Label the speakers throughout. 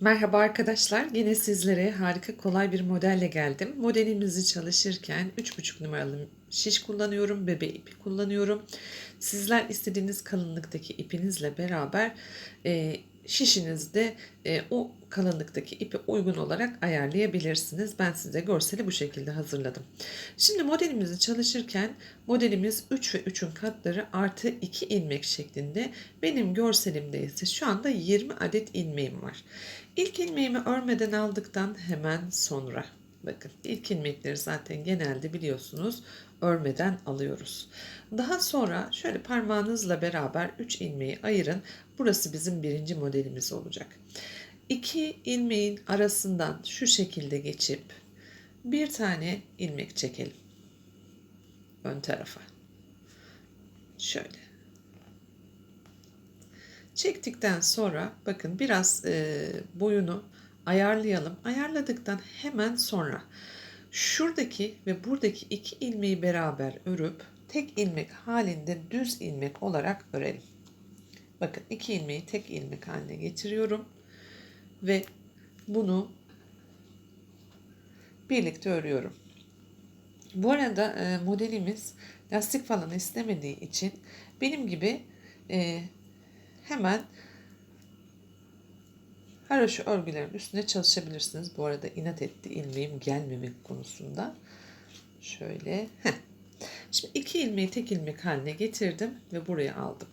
Speaker 1: Merhaba arkadaşlar. Yine sizlere harika kolay bir modelle geldim. Modelimizi çalışırken 3,5 numaralı şiş kullanıyorum. Bebe ipi kullanıyorum. Sizler istediğiniz kalınlıktaki ipinizle beraber e, şişinizde e, o kalınlıktaki ipi uygun olarak ayarlayabilirsiniz. Ben size görseli bu şekilde hazırladım. Şimdi modelimizi çalışırken modelimiz 3 ve 3'ün katları artı 2 ilmek şeklinde. Benim görselimde ise şu anda 20 adet ilmeğim var. İlk ilmeğimi örmeden aldıktan hemen sonra bakın ilk ilmekleri zaten genelde biliyorsunuz örmeden alıyoruz. Daha sonra şöyle parmağınızla beraber 3 ilmeği ayırın. Burası bizim birinci modelimiz olacak. İki ilmeğin arasından şu şekilde geçip bir tane ilmek çekelim. Ön tarafa. Şöyle. Çektikten sonra bakın biraz e, boyunu ayarlayalım. Ayarladıktan hemen sonra şuradaki ve buradaki iki ilmeği beraber örüp tek ilmek halinde düz ilmek olarak örelim. Bakın iki ilmeği tek ilmek haline getiriyorum ve bunu birlikte örüyorum. Bu arada e, modelimiz lastik falan istemediği için benim gibi e, hemen haroşa örgülerin üstüne çalışabilirsiniz. Bu arada inat etti ilmeğim gelmemek konusunda. Şöyle. Heh. Şimdi iki ilmeği tek ilmek haline getirdim ve buraya aldım.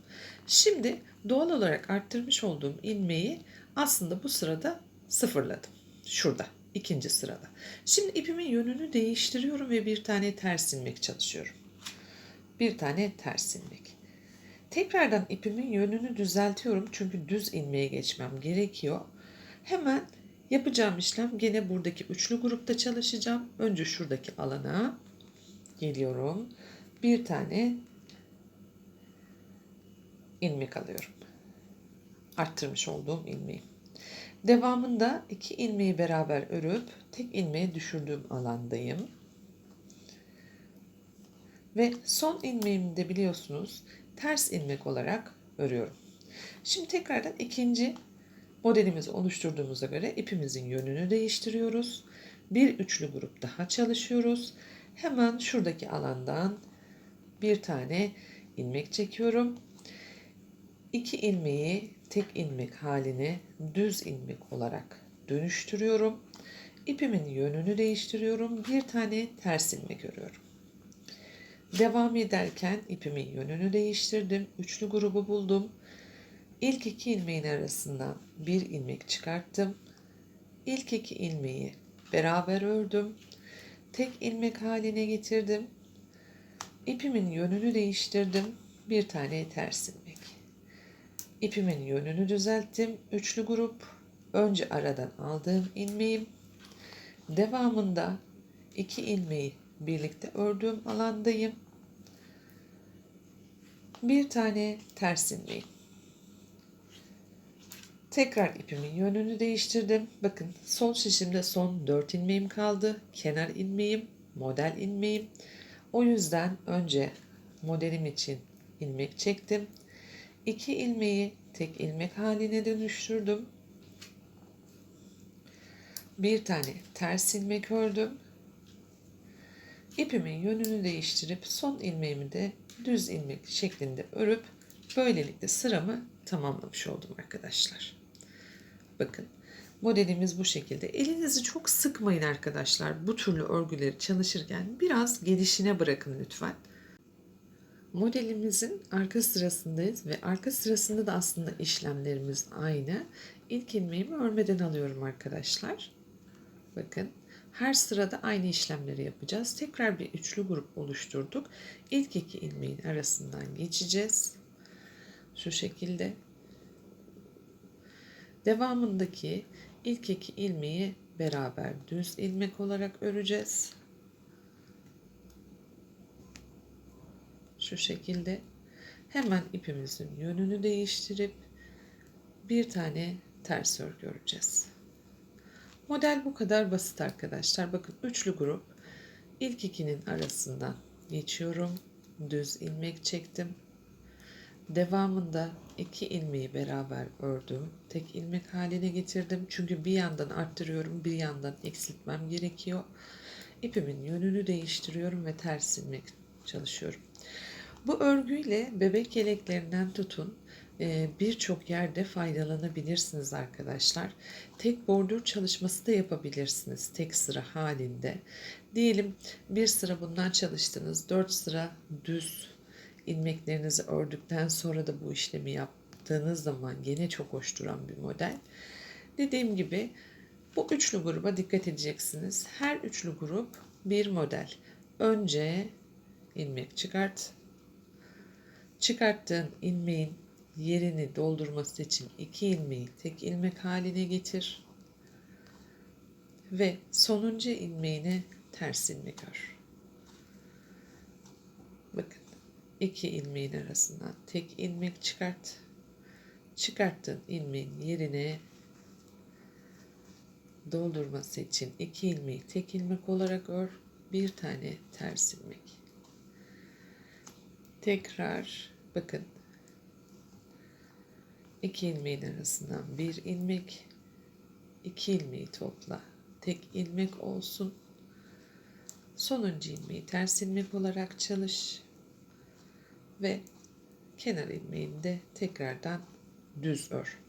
Speaker 1: Şimdi doğal olarak arttırmış olduğum ilmeği aslında bu sırada sıfırladım. Şurada ikinci sırada. Şimdi ipimin yönünü değiştiriyorum ve bir tane ters ilmek çalışıyorum. Bir tane ters ilmek. Tekrardan ipimin yönünü düzeltiyorum çünkü düz ilmeğe geçmem gerekiyor. Hemen yapacağım işlem gene buradaki üçlü grupta çalışacağım. Önce şuradaki alana geliyorum. Bir tane ilmek alıyorum. Arttırmış olduğum ilmeği. Devamında iki ilmeği beraber örüp tek ilmeği düşürdüğüm alandayım. Ve son ilmeğimi de biliyorsunuz ters ilmek olarak örüyorum. Şimdi tekrardan ikinci modelimizi oluşturduğumuza göre ipimizin yönünü değiştiriyoruz. Bir üçlü grup daha çalışıyoruz. Hemen şuradaki alandan bir tane ilmek çekiyorum. İki ilmeği tek ilmek haline düz ilmek olarak dönüştürüyorum. İpimin yönünü değiştiriyorum. Bir tane ters ilmek örüyorum. Devam ederken ipimin yönünü değiştirdim. Üçlü grubu buldum. İlk iki ilmeğin arasından bir ilmek çıkarttım. İlk iki ilmeği beraber ördüm. Tek ilmek haline getirdim. İpimin yönünü değiştirdim. Bir tane ters ilmek. İpimin yönünü düzelttim. Üçlü grup. Önce aradan aldığım ilmeğim. Devamında iki ilmeği birlikte ördüğüm alandayım. Bir tane ters ilmeğim. Tekrar ipimin yönünü değiştirdim. Bakın sol şişimde son 4 ilmeğim kaldı. Kenar ilmeğim, model ilmeğim. O yüzden önce modelim için ilmek çektim. 2 ilmeği tek ilmek haline dönüştürdüm. Bir tane ters ilmek ördüm. İpimin yönünü değiştirip son ilmeğimi de düz ilmek şeklinde örüp böylelikle sıramı tamamlamış oldum arkadaşlar. Bakın modelimiz bu şekilde. Elinizi çok sıkmayın arkadaşlar. Bu türlü örgüleri çalışırken biraz gelişine bırakın lütfen. Modelimizin arka sırasındayız ve arka sırasında da aslında işlemlerimiz aynı. İlk ilmeğimi örmeden alıyorum arkadaşlar. Bakın her sırada aynı işlemleri yapacağız. Tekrar bir üçlü grup oluşturduk. İlk iki ilmeğin arasından geçeceğiz. Şu şekilde. Devamındaki ilk iki ilmeği beraber düz ilmek olarak öreceğiz. Şu şekilde. Hemen ipimizin yönünü değiştirip bir tane ters örgü öreceğiz. Model bu kadar basit arkadaşlar. Bakın üçlü grup. İlk ikinin arasından geçiyorum. Düz ilmek çektim. Devamında iki ilmeği beraber ördüm. Tek ilmek haline getirdim. Çünkü bir yandan arttırıyorum, bir yandan eksiltmem gerekiyor. İpimin yönünü değiştiriyorum ve ters ilmek çalışıyorum. Bu örgüyle bebek yeleklerinden tutun e, birçok yerde faydalanabilirsiniz arkadaşlar. Tek bordür çalışması da yapabilirsiniz tek sıra halinde. Diyelim bir sıra bundan çalıştınız, dört sıra düz ilmeklerinizi ördükten sonra da bu işlemi yaptığınız zaman gene çok hoş duran bir model. Dediğim gibi bu üçlü gruba dikkat edeceksiniz. Her üçlü grup bir model. Önce ilmek çıkart. Çıkarttığın ilmeğin yerini doldurması için iki ilmeği tek ilmek haline getir. Ve sonuncu ilmeğine ters ilmek ör. Bakın iki ilmeğin arasından tek ilmek çıkart. Çıkarttığın ilmeğin yerine doldurması için iki ilmeği tek ilmek olarak ör. Bir tane ters ilmek. Tekrar bakın iki ilmeğin arasından bir ilmek iki ilmeği topla. Tek ilmek olsun. Sonuncu ilmeği ters ilmek olarak çalış ve kenar ilmeğini de tekrardan düz ör.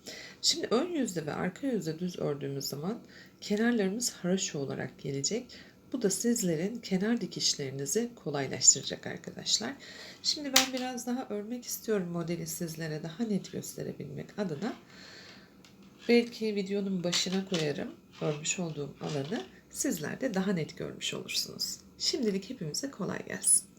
Speaker 1: Şimdi ön yüzde ve arka yüzde düz ördüğümüz zaman kenarlarımız haraşo olarak gelecek. Bu da sizlerin kenar dikişlerinizi kolaylaştıracak arkadaşlar. Şimdi ben biraz daha örmek istiyorum modeli sizlere daha net gösterebilmek adına. Belki videonun başına koyarım örmüş olduğum alanı. Sizler de daha net görmüş olursunuz. Şimdilik hepimize kolay gelsin.